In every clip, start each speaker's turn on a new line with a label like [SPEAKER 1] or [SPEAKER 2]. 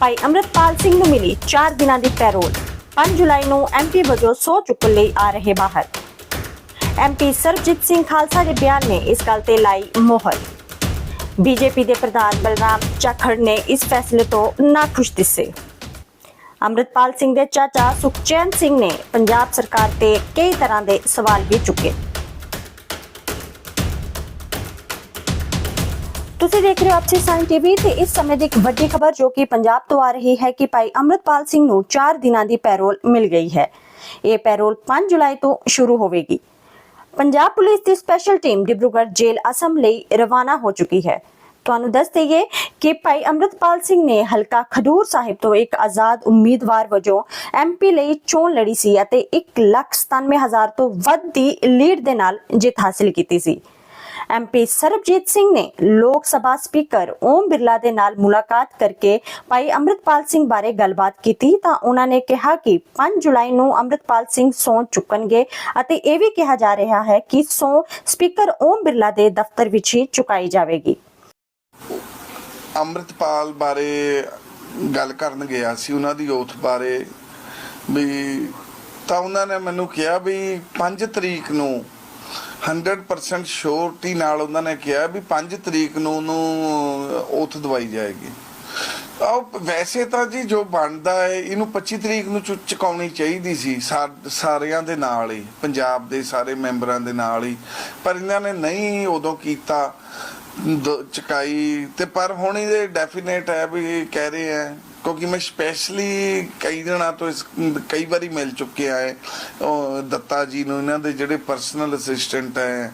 [SPEAKER 1] ਭਾਈ ਅੰਮ੍ਰਿਤਪਾਲ ਸਿੰਘ ਨੂੰ ਮਿਲੀ 4 ਦਿਨਾਂ ਦੀ ਪੈਰੋਲ। 5 ਜੁਲਾਈ ਨੂੰ ਐਮਪੀ ਵਜੋਂ ਸਹੁੰ ਚੁੱਕਣ ਲਈ ਆ ਰਹੇ ਬਾਹਰ। ਐਮਪੀ ਸਰਬਜੀਤ ਸਿੰਘ ਖਾਲਸਾ ਦੇ ਬਿਆਨ ਨੇ ਇਸ ਗੱਲ ਤੇ ਲਾਈ ਮੋਹਰ। ਬੀਜੇਪੀ ਦੇ ਪ੍ਰਧਾਨ ਬਲਰਾਮ ਚਾਖੜ ਨੇ ਇਸ ਫੈਸਲੇ ਤੋਂ ਨਾਖੁਸ਼ ਦਿਸੇ। ਅੰਮ੍ਰਿਤਪਾਲ ਸਿੰਘ ਦੇ ਚਾਚਾ ਸੁਖਚੈਨ ਸਿੰਘ ਨੇ ਪੰਜਾਬ ਸਰਕਾਰ ਤੇ ਕਈ ਤਰ੍ਹਾਂ ਦੇ ਸਵਾਲ ਵੀ ਚੁੱਕੇ। ਤੁਸੀਂ ਦੇਖ ਰਹੇ ਹੋ ਆਪਸੇ ਸਾਇਨ ਟੀਵੀ ਤੇ ਇਸ ਸਮੇਂ ਦੀ ਇੱਕ ਵੱਡੀ ਖਬਰ ਜੋ ਕਿ ਪੰਜਾਬ ਤੋਂ ਆ ਰਹੀ ਹੈ ਕਿ ਭਾਈ ਅੰਮ੍ਰਿਤਪਾਲ ਸਿੰਘ ਨੂੰ 4 ਦਿਨਾਂ ਦੀ ਪੈਰੋਲ ਮਿਲ ਗਈ ਹੈ। ਇਹ ਪੈਰੋਲ 5 ਜੁਲਾਈ ਤੋਂ ਸ਼ੁਰੂ ਹੋਵੇਗੀ। ਪੰਜਾਬ ਪੁਲਿਸ ਦੀ special team Dibrugarh jail Assam ਲਈ ਰਵਾਨਾ ਹੋ ਚੁੱਕੀ ਹੈ। ਤੁਹਾਨੂੰ ਦੱਸ ਦਈਏ ਕਿ ਭਾਈ ਅੰਮ੍ਰਿਤਪਾਲ ਸਿੰਘ ਨੇ ਹਲਕਾ ਖਡੂਰ ਸਾਹਿਬ ਤੋਂ ਇੱਕ ਆਜ਼ਾਦ ਉਮੀਦਵਾਰ ਵਜੋਂ ਐਮਪੀ ਲਈ ਚੋਣ ਲੜੀ ਸੀ ਅਤੇ 197000 ਤੋਂ ਵੱਧ ਦੀ ਲੀਡ ਦੇ ਨਾਲ ਜਿੱਤ ਹਾਸਲ ਕੀਤੀ ਸੀ। ਐਮਪੀ ਸਰਬਜੀਤ ਸਿੰਘ ਨੇ ਲੋਕ ਸਭਾ ਸਪੀਕਰ ਓਮ ਬਿਰਲਾ ਦੇ ਨਾਲ ਮੁਲਾਕਾਤ ਕਰਕੇ ਭਾਈ ਅੰਮ੍ਰਿਤਪਾਲ ਸਿੰਘ ਬਾਰੇ ਗੱਲਬਾਤ ਕੀਤੀ ਤਾਂ ਉਹਨਾਂ ਨੇ ਕਿਹਾ ਕਿ 5 ਜੁਲਾਈ ਨੂੰ ਅੰਮ੍ਰਿਤਪਾਲ ਸਿੰਘ ਸਹੁੰ ਚੁੱਕਣਗੇ ਅਤੇ ਇਹ ਵੀ ਕਿਹਾ ਜਾ ਰਿਹਾ ਹੈ ਕਿ ਸਹੁੰ ਸਪੀਕਰ ਓਮ ਬਿਰਲਾ ਦੇ ਦਫ਼ਤਰ ਵਿੱਚ ਹੀ ਚੁਕਾਈ ਜਾਵੇਗੀ।
[SPEAKER 2] ਅੰਮ੍ਰਿਤਪਾਲ ਬਾਰੇ ਗੱਲ ਕਰਨ ਗਿਆ ਸੀ ਉਹਨਾਂ ਦੀ ਓਥ ਬਾਰੇ ਵੀ ਤਾਂ ਉਹਨਾਂ ਨੇ ਮੈਨੂੰ ਕਿਹਾ ਵੀ 5 ਤਰੀਕ ਨੂੰ 100% ਸ਼ੋਰਟੀ ਨਾਲ ਉਹਨਾਂ ਨੇ ਕਿਹਾ ਵੀ 5 ਤਰੀਕ ਨੂੰ ਉਹਨੂੰ ਓਥ ਦਵਾਈ ਜਾਏਗੀ। ਆਹ ਵੈਸੇ ਤਾਂ ਜੀ ਜੋ ਬਣਦਾ ਹੈ, ਇਹਨੂੰ 25 ਤਰੀਕ ਨੂੰ ਚੁਕਾਉਣੀ ਚਾਹੀਦੀ ਸੀ ਸਾਰਿਆਂ ਦੇ ਨਾਲ ਹੀ, ਪੰਜਾਬ ਦੇ ਸਾਰੇ ਮੈਂਬਰਾਂ ਦੇ ਨਾਲ ਹੀ। ਪਰ ਇਹਨਾਂ ਨੇ ਨਹੀਂ ਉਦੋਂ ਕੀਤਾ। ਚਕਾਈ। ਤੇ ਪਰ ਹੁਣ ਇਹਦੇ ਡੈਫੀਨੇਟ ਹੈ ਵੀ ਕਹਿ ਰਹੇ ਹੈ, ਕਿਉਂਕਿ ਮੈਂ ਸਪੈਸ਼ਲੀ ਕਈ ਦਿਨਾਂ ਤੋਂ ਇਸ, ਕਈ ਵਾਰੀ ਮਿਲ ਚੁੱਕਿਆ ਹੈ। ਉਹ ਦੱਤਾ ਜੀ ਨੂੰ, ਇਹਨਾਂ ਦੇ ਜਿਹੜੇ ਪਰਸਨਲ ਅਸਿਸਟੈਂਟ ਹੈ,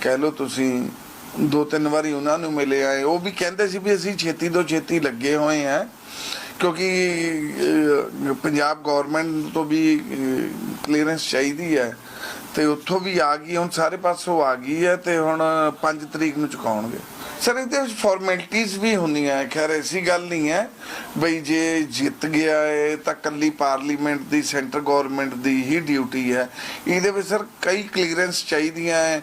[SPEAKER 2] ਕਹਿ ਲਓ ਤੁਸੀਂ, ਦੋ ਤਿੰਨ ਵਾਰੀ ਉਹਨਾਂ ਨੂੰ ਮਿਲੇ ਆਏ। ਉਹ ਵੀ ਕਹਿੰਦੇ ਸੀ ਵੀ ਅਸੀਂ ਛੇਤੀ ਤੋਂ ਛੇਤੀ ਲੱਗੇ ਹੋਏ ਆ ਕਿਉਂਕਿ ਪੰਜਾਬ ਗਵਰਨਮੈਂਟ ਤੋਂ ਵੀ ਕਲੀਅਰੈਂਸ ਚਾਹੀਦੀ ਹੈ। ਤੇ ਉੱਥੋਂ ਵੀ ਆ ਗਈ, ਹੁਣ ਸਾਰੇ ਪਾਸੋਂ ਆ ਗਈ ਹੈ ਤੇ ਹੁਣ 5 ਤਰੀਕ ਨੂੰ ਚੁਕਾਉਣਗੇ। ਸਰ, ਇਹਦੇ ਵਿੱਚ ਫਾਰਮੈਲਿਟੀਆਂ ਵੀ ਹੁੰਦੀਆਂ ਹੈ। ਖੈਰ, ਐਸੀ ਗੱਲ ਨਹੀਂ ਹੈ ਬਈ ਜੇ ਜਿੱਤ ਗਿਆ ਹੈ ਤਾਂ ਕੱਲੀ ਪਾਰਲੀਮੈਂਟ ਦੀ ਸੈਂਟਰ ਗਵਰਨਮੈਂਟ ਦੀ ਹੀ ਡਿਊਟੀ ਹੈ। ਇਹਦੇ ਵਿੱਚ ਸਰ, ਕਈ ਕਲੀਅਰੈਂਸ ਚਾਹੀਦੀਆਂ ਹੈ।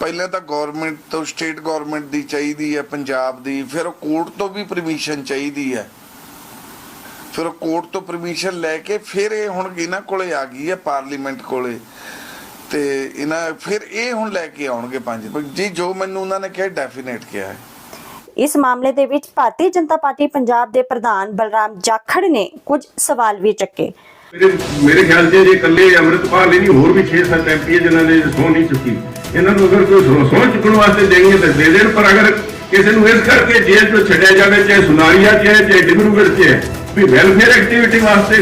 [SPEAKER 2] ਪਹਿਲਾਂ ਤਾਂ ਗਵਰਨਮੈਂਟ ਤੋਂ ਸਟੇਟ ਗਵਰਨਮੈਂਟ ਦੀ ਚਾਹੀਦੀ ਹੈ, ਪੰਜਾਬ ਦੀ। ਫਿਰ ਕੋਰਟ ਤੋਂ ਵੀ ਪਰਮਿਸ਼ਨ ਚਾਹੀਦੀ ਹੈ। ਫਿਰ ਕੋਰਟ ਤੋਂ ਪਰਮਿਸ਼ਨ ਲੈ ਕੇ ਫਿਰ ਇਹ ਹੁਣ ਇਹਨਾਂ ਕੋਲੇ ਆ ਗਈ ਹੈ ਪਾਰਲੀਮੈਂਟ ਕੋਲੇ। ਤੇ ਇਹਨਾਂ ਫਿਰ ਇਹ ਹੁਣ ਲੈ ਕੇ ਆਉਣਗੇ ਪੰਜ ਜੀ ਜੋ ਮੈਨੂੰ ਉਹਨਾਂ ਨੇ ਕਿਹਾ ਡੈਫੀਨੇਟ ਕਿਹਾ ਹੈ।
[SPEAKER 1] ਇਸ ਮਾਮਲੇ ਦੇ ਵਿੱਚ ਭਾਰਤੀ ਜਨਤਾ ਪਾਰਟੀ ਪੰਜਾਬ ਦੇ ਪ੍ਰਧਾਨ ਬਲਰਾਮ ਜਾਖੜ ਨੇ ਕੁਝ ਸਵਾਲ ਵੀ ਚੱਕੇ।
[SPEAKER 3] ਮੇਰੇ ਮੇਰੇ ਖਿਆਲ 'ਚ ਜੇ ਇਕੱਲੇ ਅੰਮ੍ਰਿਤਪਾਲ ਹੀ ਨਹੀਂ ਹੋਰ ਵੀ 6-7 ਐਮਪੀ ਜਿਨ੍ਹਾਂ ਨੇ ਸਹੁੰ ਨਹੀਂ ਚੁੱਕੀ। ਇਹਨਾਂ ਨੂੰ ਅਗਰ ਕੋਈ ਸਹੁੰ ਸਹੁੰ ਚੁੱਕਣ ਵਾਸਤੇ ਦੇਣੀ ਹੈ ਤਾਂ ਦੇ ਦੇਣ ਪਰ ਅਗਰ ਕਿਸੇ ਨੂੰ ਇਸ ਕਰਕੇ ਜੇਲ੍ਹ ਤੋਂ ਛੱਡਿਆ ਜਾਵੇ ਚਾਹੇ ਸੁਨਾਰੀਆ 'ਚ ਹੈ ਚਾਹੇ ਡਿਬਰੂਗੜ੍ਹ 'ਚ ਹੈ ਵੀ ਵੈਲਫੇਅਰ ਐਕਟੀਵਿਟੀ ਵਾਸਤੇ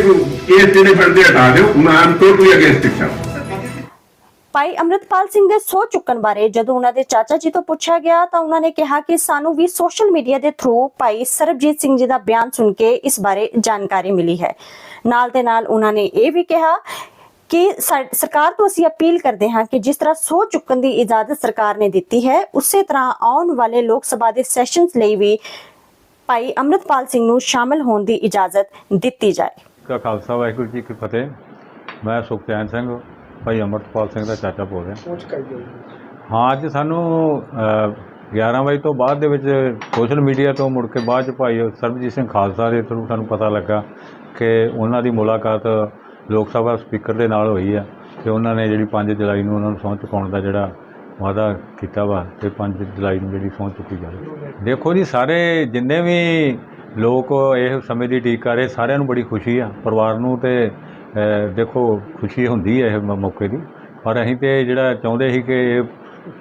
[SPEAKER 3] ਕੇਸ ਜਿਹੜੇ ਬਣਦੇ ਹਟਾ ਦਿਓ। ਮੈਂ ਆਮ ਟੋਟਲੀ ਅਗੇਂਸਟ ਇਟ
[SPEAKER 1] ਭਾਈ ਅੰਮ੍ਰਿਤਪਾਲ ਸਿੰਘ ਦੇ ਸੋ ਚੁੱਕਣ ਬਾਰੇ ਜਦੋਂ ਉਹਨਾਂ ਦੇ ਚਾਚਾ ਜੀ ਤੋਂ ਪੁੱਛਿਆ ਗਿਆ ਤਾਂ ਉਹਨਾਂ ਨੇ ਕਿਹਾ ਕਿ ਸਾਨੂੰ ਵੀ ਸੋਸ਼ਲ ਮੀਡੀਆ ਦੇ ਥਰੂ ਭਾਈ ਸਰਬਜੀਤ ਸਿੰਘ ਜੀ ਦਾ ਬਿਆਨ ਸੁਣ ਕੇ ਇਸ ਬਾਰੇ ਜਾਣਕਾਰੀ ਮਿਲੀ ਹੈ। ਨਾਲ ਦੇ ਨਾਲ ਉਹਨਾਂ ਨੇ ਇਹ ਵੀ ਕਿਹਾ ਕਿ ਸਰਕਾਰ ਤੋਂ ਅਸੀਂ ਅਪੀਲ ਕਰਦੇ ਹਾਂ ਕਿ ਜਿਸ ਤਰ੍ਹਾਂ ਸੋ ਚੁੱਕਣ ਦੀ ਇਜਾਜ਼ਤ ਸਰਕਾਰ ਨੇ ਦਿੱਤੀ ਹੈ, ਉਸੇ ਤਰ੍ਹਾਂ ਆਉਣ ਵਾਲੇ ਲੋਕ ਸਭਾ ਦੇ ਸੈਸ਼ਨਸ ਲਈ ਵੀ ਭਾਈ ਅੰਮ੍ਰਿਤਪਾਲ ਸਿੰਘ ਨੂੰ ਸ਼ਾਮਲ ਹੋਣ ਦੀ ਇਜਾਜ਼ਤ ਦਿੱਤੀ ਜਾਏ।
[SPEAKER 4] ਕਾ ਖਾਲਸਾ ਵਾਹਿਗੁਰੂ ਜੀ ਕੀ ਫਤਿਹ। ਮੈਂ ਸੁਖਚੈਨ ਸਿੰਘ ਭਾਈ ਅਮਰਤਪਾਲ ਸਿੰਘ ਦਾ ਚਾਚਾ ਬੋਲ ਰਿਹਾ। ਹਾਂ ਅੱਜ ਸਾਨੂੰ ਅ, 11 ਵਜੇ ਤੋਂ ਬਾਅਦ ਦੇ ਵਿੱਚ ਸੋਸ਼ਲ ਮੀਡੀਆ ਤੋਂ ਮੁੜ ਕੇ ਬਾਅਦ ਚ ਭਾਈ ਸਰਬਜੀਤ ਸਿੰਘ ਖਾਲਸਾ ਦੇ ਥਰੂ ਸਾਨੂੰ ਪਤਾ ਲੱਗਾ ਕਿ ਉਹਨਾਂ ਦੀ ਮੁਲਾਕਾਤ ਲੋਕ ਸਭਾ ਸਪੀਕਰ ਦੇ ਨਾਲ ਹੋਈ ਆ ਤੇ ਉਹਨਾਂ ਨੇ ਜਿਹੜੀ 5 ਜੁਲਾਈ ਨੂੰ ਉਹਨਾਂ ਨੂੰ ਸਹੁੰ ਚੁਕਾਉਣ ਦਾ ਜਿਹੜਾ ਵਾਅਦਾ ਕੀਤਾ ਵਾ ਤੇ 5 ਜੁਲਾਈ ਨੂੰ ਜਿਹੜੀ ਸਹੁੰ ਚੁੱਕੀ ਜਾਵੇ। ਦੇਖੋ ਜੀ, ਸਾਰੇ ਜਿੰਨੇ ਵੀ ਲੋਕ ਇਹ ਸਮੇਂ ਦੀ ਉਡੀਕ ਕਰ ਰਹੇ, ਸਾਰਿਆਂ ਨੂੰ ਬੜੀ ਖੁਸ਼ੀ ਆ, ਪਰਿਵਾਰ ਨੂੰ ਤੇ ਦੇਖੋ ਖੁਸ਼ੀ ਹੁੰਦੀ ਹੈ ਇਹ ਮ- ਮੌਕੇ ਦੀ। ਪਰ ਅਸੀਂ ਤੇ ਜਿਹੜਾ ਚਾਹੁੰਦੇ ਸੀ ਕਿ ਇਹ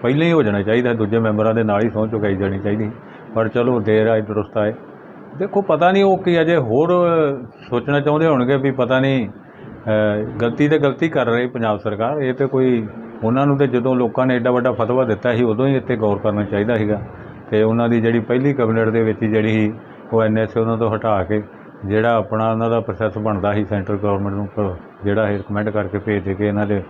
[SPEAKER 4] ਪਹਿਲਾਂ ਹੀ ਹੋ ਜਾਣਾ ਚਾਹੀਦਾ, ਦੂਜੇ ਮੈਂਬਰਾਂ ਦੇ ਨਾਲ ਹੀ ਸਹੁੰ ਚੁਕਾਈ ਜਾਣੀ ਚਾਹੀਦੀ। ਪਰ ਚਲੋ, ਦੇਰ ਆਏ ਦਰੁਸਤ ਆਏ ਦੇਖੋ, ਪਤਾ ਨਹੀਂ ਉਹ ਕੀ ਅਜੇ ਹੋਰ ਸੋਚਣਾ ਚਾਹੁੰਦੇ ਹੋਣਗੇ ਵੀ ਪਤਾ ਨਹੀਂ ਗਲਤੀ ਤੇ ਗਲਤੀ ਕਰ ਰਹੀ ਪੰਜਾਬ ਸਰਕਾਰ, ਇਹ ਤੇ ਕੋਈ ਉਹਨਾਂ ਨੂੰ ਤੇ ਜਦੋਂ ਲੋਕਾਂ ਨੇ ਐਡਾ ਵੱਡਾ ਫਤਵਾ ਦਿੱਤਾ ਸੀ, ਉਦੋਂ ਹੀ ਇੱਥੇ ਗੌਰ ਕਰਨਾ ਚਾਹੀਦਾ ਸੀਗਾ। ਤੇ ਉਹਨਾਂ ਦੀ ਜਿਹੜੀ ਪਹਿਲੀ ਕੈਬਨਿਟ ਦੇ ਵਿੱਚ ਜਿਹੜੀ ਸੀ, ਉਹ ਐਨਐਸਏ ਉਹਨਾਂ ਤੋਂ ਹਟਾ ਕੇ ਜਿਹੜਾ ਆਪਣਾ ਉਹਨਾਂ ਦਾ ਪ੍ਰੋਸੈਸ ਬਣਦਾ ਸੀ ਸੈਂਟਰ ਗਵਰਨਮੈਂਟ ਨੂੰ ਜਿਹੜਾ ਇਹ ਰਿਕਮੈਂਡ ਕਰਕੇ ਭੇਜ ਦੇ ਕੇ ਇਹਨਾਂ ਦੇ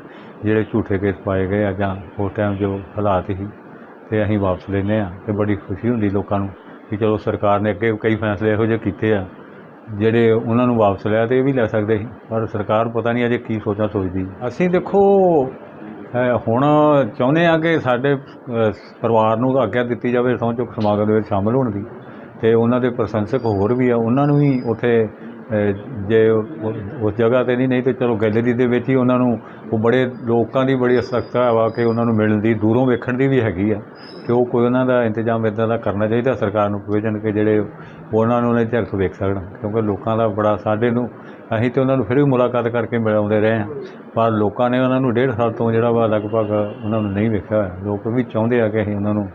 [SPEAKER 4] ਜਿਹੜੇ ਝੂਠੇ ਕੇਸ ਪਾਏ ਗਏ ਆ ਜਾਂ ਉਸ ਟਾਈਮ ਜੋ ਹਾਲਾਤ ਸੀ, ਤੇ ਅਸੀਂ ਵਾਪਸ ਲੈਨੇ ਆ ਤੇ ਬੜੀ ਖੁਸ਼ੀ ਹੁੰਦੀ ਲੋਕਾਂ ਨੂੰ ਕਿ ਚਲੋ ਸਰਕਾਰ ਨੇ ਅੱਗੇ ਕਈ ਫੈਸਲੇ ਇਹੋ ਜਿਹੇ ਕੀਤੇ ਆ, ਜਿਹੜੇ ਉਹਨਾਂ ਨੂੰ ਵਾਪਸ ਲਿਆ ਤੇ ਇਹ ਵੀ ਲੈ ਸਕਦੇ ਸੀ। ਪਰ ਸਰਕਾਰ ਪਤਾ ਨਹੀਂ ਅਜੇ ਕੀ ਸੋਚਾਂ ਸੋਚਦੀ। ਅਸੀਂ ਦੇਖੋ ਹੁਣ ਚਾਹੁੰਦੇ ਆ ਕਿ ਸਾਡੇ ਪਰਿਵਾਰ ਨੂੰ ਆਗਿਆ ਦਿੱਤੀ ਜਾਵੇ, ਸਹੁੰ ਚੁੱਕ ਸਮਾਗਮ ਦੇ ਵਿੱਚ ਸ਼ਾਮਲ ਹੋਣ ਦੀ। ਅਤੇ ਉਹਨਾਂ ਦੇ ਪ੍ਰਸ਼ੰਸਕ ਹੋਰ ਵੀ ਆ, ਉਹਨਾਂ ਨੂੰ ਵੀ ਉੱਥੇ ਜੇ ਉਸ ਜਗ੍ਹਾ ਤੇ ਨਹੀਂ ਨਹੀਂ ਤਾਂ ਚਲੋ ਗੈਲਰੀ ਦੇ ਵਿੱਚ ਹੀ ਉਹਨਾਂ ਨੂੰ ਉਹ ਬੜੇ ਲੋਕਾਂ ਦੀ ਬੜੀ ਅਸਕਤਾ ਵਾ ਕਿ ਉਹਨਾਂ ਨੂੰ ਮਿਲਣ ਦੀ, ਦੂਰੋਂ ਵੇਖਣ ਦੀ ਵੀ ਹੈਗੀ ਆ ਕਿ ਉਹ ਕੋਈ ਉਹਨਾਂ ਦਾ ਇੰਤਜ਼ਾਮ ਇਦਾਂ ਦਾ ਕਰਨਾ ਚਾਹੀਦਾ, ਸਰਕਾਰ ਨੂੰ ਪ੍ਰੋਵੀਜ਼ਨ ਕਿ ਜਿਹੜੇ ਉਹਨਾਂ ਨੂੰ ਉਹਨਾਂ ਝਲਕ ਵੇਖ ਸਕਣ, ਕਿਉਂਕਿ ਲੋਕਾਂ ਦਾ ਬੜਾ ਸਾਡੇ ਨੂੰ ਅਸੀਂ ਤੇ ਉਹਨਾਂ ਨੂੰ ਫਿਰ ਵੀ ਮੁਲਾਕਾਤ ਕਰਕੇ ਮਿਲਾਉਂਦੇ ਰਹੇ ਹਾਂ। ਪਰ ਲੋਕਾਂ ਨੇ ਉਹਨਾਂ ਨੂੰ ਡੇਢ ਸਾਲ ਤੋਂ ਜਿਹੜਾ ਵਾ ਲਗਭਗ ਉਹਨਾਂ ਨੂੰ ਨਹੀਂ ਵੇਖਿਆ ਹੋਇਆ। ਲੋਕ ਵੀ ਚਾਹੁੰਦੇ ਆ ਕਿ ਅਸੀਂ ਉਹਨਾਂ ਨੂੰ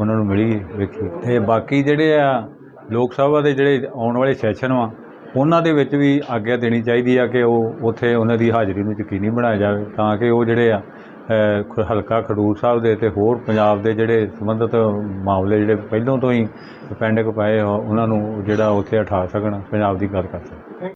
[SPEAKER 4] ਉਹਨਾਂ ਨੂੰ ਮਿਲੀਏ, ਵੇਖੀਏ। ਤੇ ਬਾਕੀ ਜਿਹੜੇ ਆ ਲੋਕ ਸਭਾ ਦੇ ਜਿਹੜੇ ਆਉਣ ਵਾਲੇ ਸੈਸ਼ਨ ਵਾ ਉਹਨਾਂ ਦੇ ਵਿੱਚ ਵੀ ਆਗਿਆ ਦੇਣੀ ਚਾਹੀਦੀ ਆ ਕਿ ਉਹ ਉੱਥੇ ਉਹਨਾਂ ਦੀ ਹਾਜ਼ਰੀ ਨੂੰ ਯਕੀਨੀ ਬਣਾਇਆ ਜਾਵੇ ਤਾਂ ਕਿ ਉਹ ਜਿਹੜੇ ਆ ਖ- ਹਲਕਾ ਖਡੂਰ ਸਾਹਿਬ ਦੇ ਤੇ ਹੋਰ ਪੰਜਾਬ ਦੇ ਜਿਹੜੇ ਸੰਬੰਧਿਤ ਮਾਮਲੇ ਜਿਹੜੇ ਪਹਿਲਾਂ ਤੋਂ ਹੀ ਪੈਂਡਿੰਗ ਪਏ ਉਹਨਾਂ ਨੂੰ ਜਿਹੜਾ ਉੱਥੇ ਉਠਾ ਸਕਣ, ਪੰਜਾਬ ਦੀ ਗੱਲ ਕਰ ਸਕਣ।